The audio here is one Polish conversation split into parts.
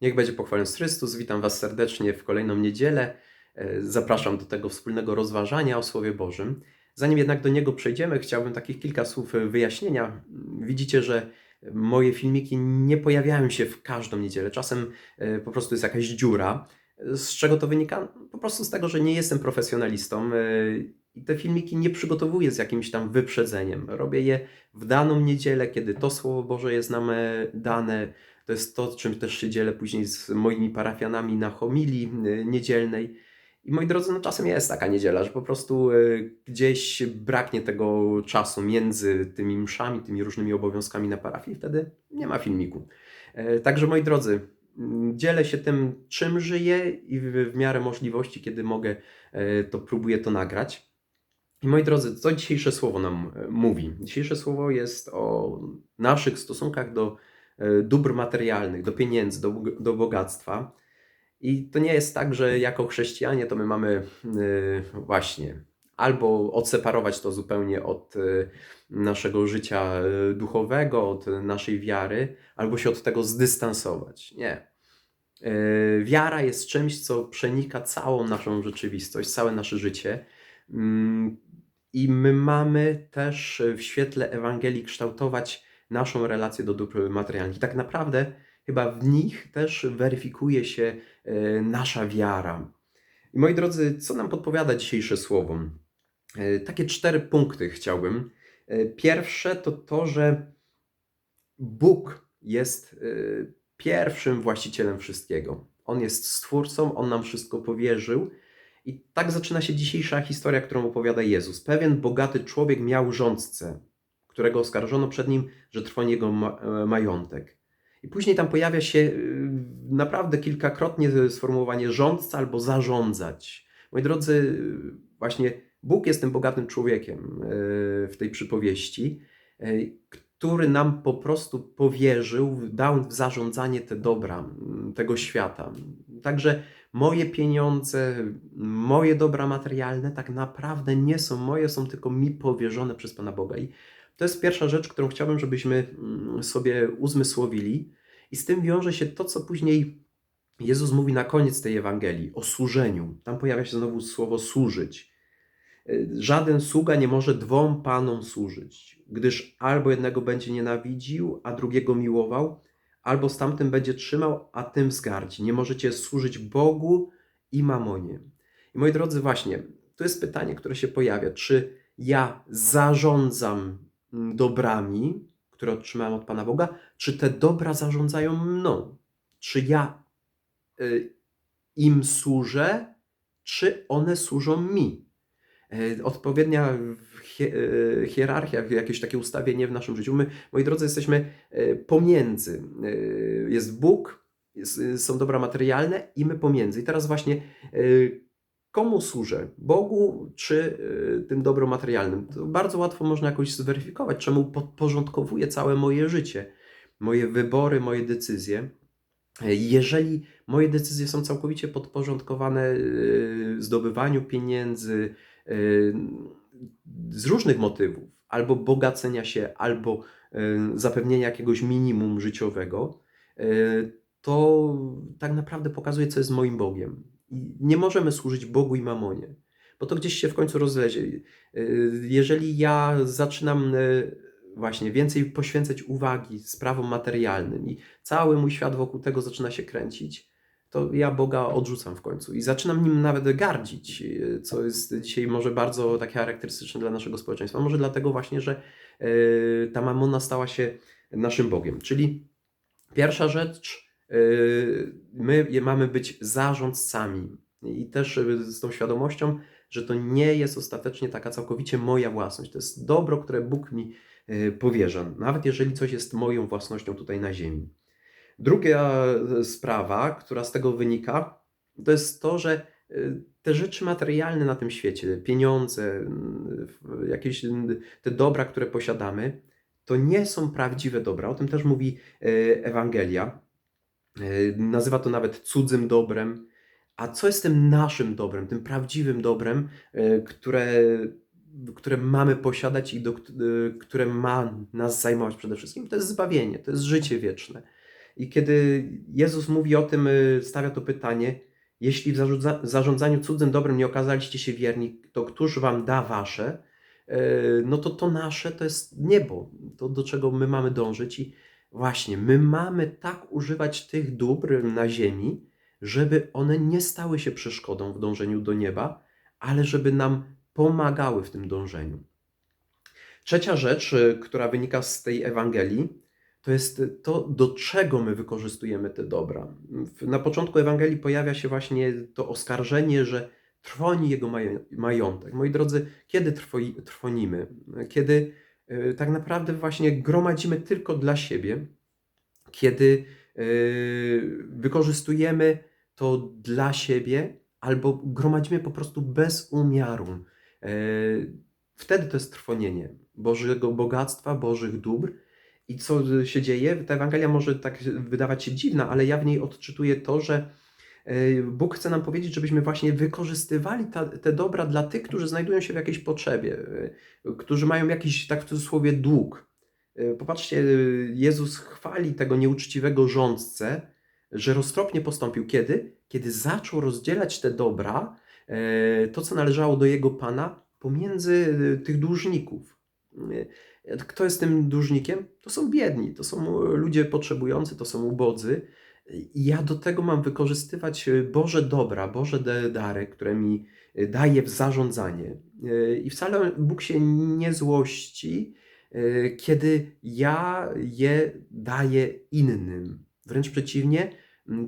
Niech będzie pochwalony Chrystus. Witam Was serdecznie w kolejną niedzielę. E, Zapraszam do tego wspólnego rozważania o Słowie Bożym. Zanim jednak do niego przejdziemy, chciałbym takich kilka słów e, wyjaśnienia. Widzicie, że moje filmiki nie pojawiają się w każdą niedzielę. Czasem e, po prostu jest jakaś dziura. Z czego to wynika? Po prostu z tego, że nie jestem profesjonalistą i te filmiki nie przygotowuję z jakimś tam wyprzedzeniem. Robię je w daną niedzielę, kiedy to Słowo Boże jest nam dane. To jest to, czym też się dzielę później z moimi parafianami na homilii e, niedzielnej. I moi drodzy, no czasem jest taka niedziela, że po prostu e, gdzieś braknie tego czasu między tymi mszami, tymi różnymi obowiązkami na parafii, wtedy nie ma filmiku. E, Także moi drodzy, m, dzielę się tym, czym żyję i w, miarę możliwości, kiedy mogę, e, to próbuję to nagrać. I moi drodzy, co dzisiejsze słowo nam e, mówi? Dzisiejsze słowo jest o naszych stosunkach do dóbr materialnych, do pieniędzy, do, do bogactwa. I to nie jest tak, że jako chrześcijanie to my mamy e, właśnie albo odseparować to zupełnie od e, naszego życia e, duchowego, od naszej wiary, albo się od tego zdystansować. Nie. E, Wiara jest czymś, co przenika całą naszą rzeczywistość, całe nasze życie. Mm, I my mamy też w świetle Ewangelii kształtować naszą relację do dóbr materialnych. I tak naprawdę chyba w nich też weryfikuje się e, nasza wiara. I moi drodzy, co nam podpowiada dzisiejsze słowo? E, Takie cztery punkty chciałbym. E, Pierwsze to to, że Bóg jest pierwszym właścicielem wszystkiego. On jest stwórcą, on nam wszystko powierzył. I tak zaczyna się dzisiejsza historia, którą opowiada Jezus. Pewien bogaty człowiek miał rządcę, którego oskarżono przed nim, że trwoni jego ma- e, majątek. I później tam pojawia się e, naprawdę kilkakrotnie sformułowanie rządca albo zarządzać. Moi drodzy, e, właśnie Bóg jest tym bogatym człowiekiem e, w tej przypowieści, który nam po prostu powierzył, dał w zarządzanie te dobra tego świata. Także moje pieniądze, moje dobra materialne tak naprawdę nie są moje, są tylko mi powierzone przez Pana Boga. I to jest pierwsza rzecz, którą chciałbym, żebyśmy mm, sobie uzmysłowili. I z tym wiąże się to, co później Jezus mówi na koniec tej Ewangelii o służeniu. Tam pojawia się znowu słowo służyć. Y, Żaden sługa nie może dwom panom służyć, gdyż albo jednego będzie nienawidził, a drugiego miłował, albo z tamtym będzie trzymał, a tym wzgardzi. Nie możecie służyć Bogu i mamonie. I moi drodzy, właśnie, to jest pytanie, które się pojawia. Czy ja zarządzam dobrami, które otrzymałem od Pana Boga, czy te dobra zarządzają mną? Czy ja y, im służę, czy one służą mi? E, Odpowiednia e, hierarchia, jakieś takie ustawienie w naszym życiu. My, moi drodzy, jesteśmy e, pomiędzy. Jest Bóg, jest, są dobra materialne i my pomiędzy. I teraz właśnie komu służę? Bogu czy e, tym dobrom materialnym? To bardzo łatwo można jakoś zweryfikować, czemu podporządkowuję całe moje życie, moje wybory, moje decyzje. Jeżeli moje decyzje są całkowicie podporządkowane e, zdobywaniu pieniędzy e, z różnych motywów, albo bogacenia się, albo zapewnienia jakiegoś minimum życiowego, to tak naprawdę pokazuje, co jest moim Bogiem. Nie możemy służyć Bogu i mamonie, bo to gdzieś się w końcu rozlezie. E, Jeżeli ja zaczynam e, właśnie więcej poświęcać uwagi sprawom materialnym i cały mój świat wokół tego zaczyna się kręcić, to ja Boga odrzucam w końcu i zaczynam nim nawet gardzić, e, co jest dzisiaj może bardzo takie charakterystyczne dla naszego społeczeństwa. Może dlatego właśnie, że ta mamona stała się naszym Bogiem. Czyli pierwsza rzecz, my je- mamy być zarządcami i też e, z tą świadomością, że to nie jest ostatecznie taka całkowicie moja własność. To jest dobro, które Bóg mi e, powierza, nawet jeżeli coś jest moją własnością tutaj na ziemi. Druga sprawa, która z tego wynika, to jest to, że te rzeczy materialne na tym świecie, pieniądze, jakieś te dobra, które posiadamy, to nie są prawdziwe dobra. O tym też mówi Ewangelia. E, Nazywa to nawet cudzym dobrem. A co jest tym naszym dobrem, tym prawdziwym dobrem, e, które, które mamy posiadać i do, e, które ma nas zajmować przede wszystkim? To jest zbawienie, to jest życie wieczne. I kiedy Jezus mówi o tym, stawia to pytanie, jeśli w zarządza- zarządzaniu cudzym dobrem nie okazaliście się wierni, to któż wam da wasze? No to to nasze to jest niebo, to do czego my mamy dążyć i właśnie my mamy tak używać tych dóbr na ziemi, żeby one nie stały się przeszkodą w dążeniu do nieba, ale żeby nam pomagały w tym dążeniu. Trzecia rzecz, y, która wynika z tej Ewangelii, to jest to, do czego my wykorzystujemy te dobra. Na początku Ewangelii pojawia się właśnie to oskarżenie, że trwoni jego maj- majątek. Moi drodzy, kiedy trwonimy? Kiedy tak naprawdę właśnie gromadzimy tylko dla siebie, kiedy y, wykorzystujemy to dla siebie albo gromadzimy po prostu bez umiaru. Y, Wtedy to jest trwonienie Bożego bogactwa, Bożych dóbr. I co się dzieje? Ta Ewangelia może tak wydawać się dziwna, ale ja w niej odczytuję to, że e, Bóg chce nam powiedzieć, żebyśmy właśnie wykorzystywali ta, te dobra dla tych, którzy znajdują się w jakiejś potrzebie, e, którzy mają jakiś, tak w cudzysłowie, dług. E, Popatrzcie, e, Jezus chwali tego nieuczciwego rządcę, że roztropnie postąpił. Kiedy? Kiedy zaczął rozdzielać te dobra, e, to co należało do jego pana, pomiędzy e, tych dłużników. E, Kto jest tym dłużnikiem? To są biedni, to są ludzie potrzebujący, to są ubodzy. Ja do tego mam wykorzystywać e, Boże dobra, Boże dary, które mi e, daje w zarządzanie. E, I wcale Bóg się nie złości, kiedy ja je daję innym. Wręcz przeciwnie,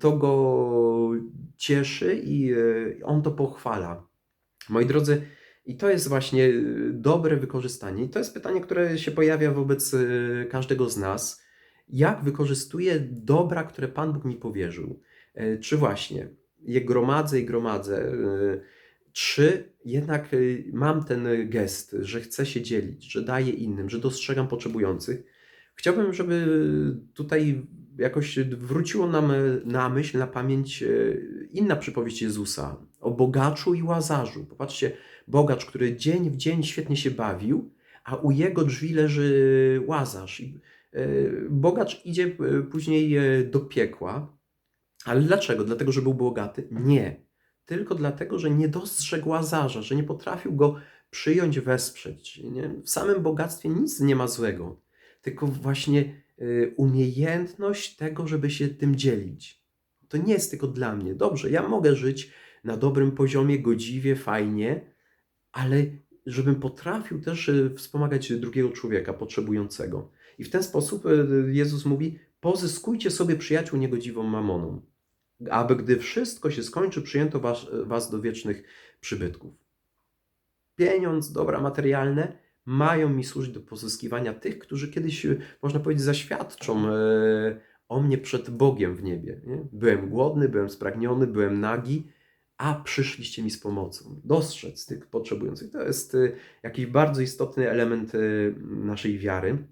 to go cieszy i on to pochwala. Moi drodzy, i to jest właśnie dobre wykorzystanie. I to jest pytanie, które się pojawia wobec każdego z nas. Jak wykorzystuję dobra, które Pan Bóg mi powierzył? E, Czy właśnie je gromadzę i gromadzę? y, Czy jednak y, mam ten gest, że chcę się dzielić, że daję innym, że dostrzegam potrzebujących? Chciałbym, żeby tutaj jakoś wróciło nam na myśl, na pamięć inna przypowieść Jezusa o bogaczu i łazarzu. Popatrzcie, bogacz, który dzień w dzień świetnie się bawił, a u jego drzwi leży łazarz. E, Bogacz idzie e, później e, do piekła. Ale dlaczego? Dlatego, że był bogaty? Nie. Tylko dlatego, że nie dostrzegł łazarza, że nie potrafił go przyjąć, wesprzeć. Nie? W samym bogactwie nic nie ma złego, tylko właśnie umiejętność tego, żeby się tym dzielić. To nie jest tylko dla mnie. Dobrze, ja mogę żyć na dobrym poziomie, godziwie, fajnie, ale żebym potrafił też wspomagać drugiego człowieka potrzebującego. I w ten sposób e, Jezus mówi: Pozyskujcie sobie przyjaciół niegodziwą mamoną, aby gdy wszystko się skończy, przyjęto was, was do wiecznych przybytków. Pieniądz, dobra materialne mają mi służyć do pozyskiwania tych, którzy kiedyś, e, można powiedzieć, zaświadczą e, o mnie przed Bogiem w niebie. Nie? Byłem głodny, byłem spragniony, byłem nagi, a przyszliście mi z pomocą. Dostrzec tych potrzebujących. To jest jakiś bardzo istotny element naszej wiary.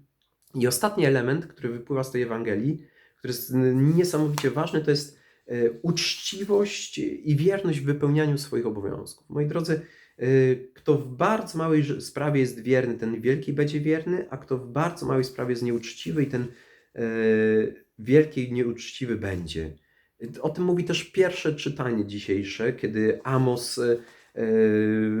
I ostatni element, który wypływa z tej Ewangelii, który jest niesamowicie ważny, to jest y, uczciwość i wierność w wypełnianiu swoich obowiązków. Moi drodzy, y, kto w bardzo małej sprawie jest wierny, ten wielkiej będzie wierny, a kto w bardzo małej sprawie jest nieuczciwy i ten y, wielkiej nieuczciwy będzie. O tym mówi też pierwsze czytanie dzisiejsze, kiedy Amos e, e,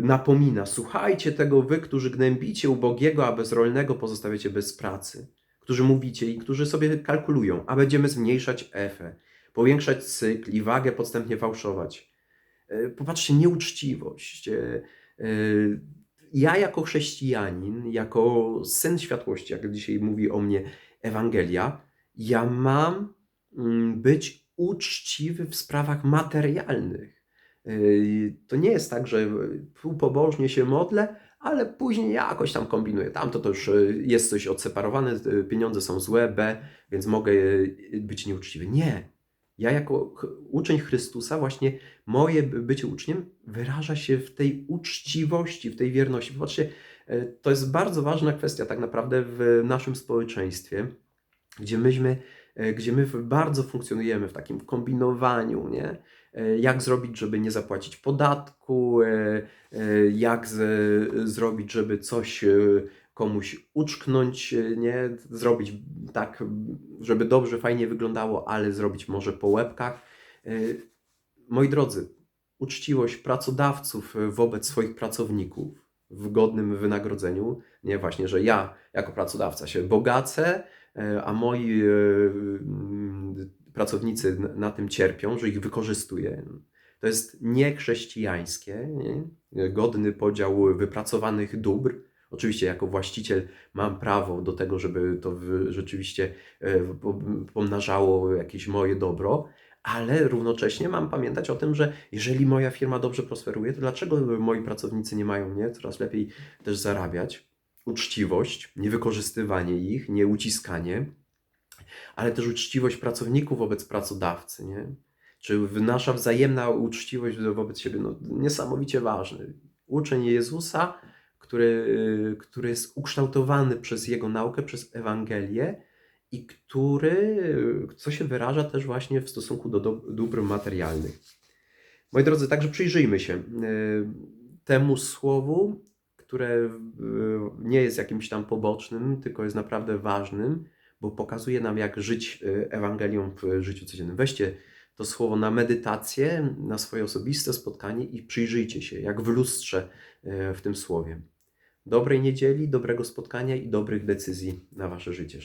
napomina: Słuchajcie tego, wy, którzy gnębicie ubogiego, a bezrolnego pozostawiacie bez pracy, którzy mówicie i którzy sobie kalkulują, a będziemy zmniejszać efę, powiększać cykl i wagę podstępnie fałszować. E, Popatrzcie, nieuczciwość. E, e, Ja, jako chrześcijanin, jako syn światłości, jak dzisiaj mówi o mnie Ewangelia, ja mam mm, być uczciwy w sprawach materialnych. Yy, To nie jest tak, że tu pobożnie się modlę, ale później jakoś tam kombinuję. Tam to, już yy, jest coś odseparowane, yy, pieniądze są złe, B, więc mogę być nieuczciwy. Nie. Ja jako uczeń Chrystusa, właśnie moje by- bycie uczniem wyraża się w tej uczciwości, w tej wierności. Popatrzcie, to jest bardzo ważna kwestia tak naprawdę w naszym społeczeństwie, gdzie myśmy e, gdzie my bardzo funkcjonujemy w takim kombinowaniu, nie? E, Jak zrobić, żeby nie zapłacić podatku, e, e, jak z, zrobić, żeby coś komuś uczknąć, nie? Zrobić tak, żeby dobrze, fajnie wyglądało, ale zrobić może po łebkach. Moi drodzy, uczciwość pracodawców wobec swoich pracowników w godnym wynagrodzeniu, nie właśnie, że ja jako pracodawca się bogacę, a moi pracownicy na tym cierpią, że ich wykorzystuję. To jest niechrześcijańskie, nie? godny podział wypracowanych dóbr. Oczywiście, jako właściciel mam prawo do tego, żeby to rzeczywiście e, po- pomnażało jakieś moje dobro, ale równocześnie mam pamiętać o tym, że jeżeli moja firma dobrze prosperuje, to dlaczego moi pracownicy nie mają nie, coraz lepiej też zarabiać? Uczciwość, niewykorzystywanie ich, nie uciskanie, ale też uczciwość pracowników wobec pracodawcy, nie? Czy nasza wzajemna uczciwość wobec siebie, no niesamowicie ważny. Uczeń Jezusa, który, który jest ukształtowany przez Jego naukę, przez Ewangelię i który, co się wyraża też właśnie w stosunku do dóbr materialnych. Moi drodzy, także przyjrzyjmy się e, temu słowu, które nie jest jakimś tam pobocznym, tylko jest naprawdę ważnym, bo pokazuje nam, jak żyć Ewangelią w życiu codziennym. Weźcie to słowo na medytację, na swoje osobiste spotkanie i przyjrzyjcie się, jak w lustrze e, w tym słowie. Dobrej niedzieli, dobrego spotkania i dobrych decyzji na wasze życie.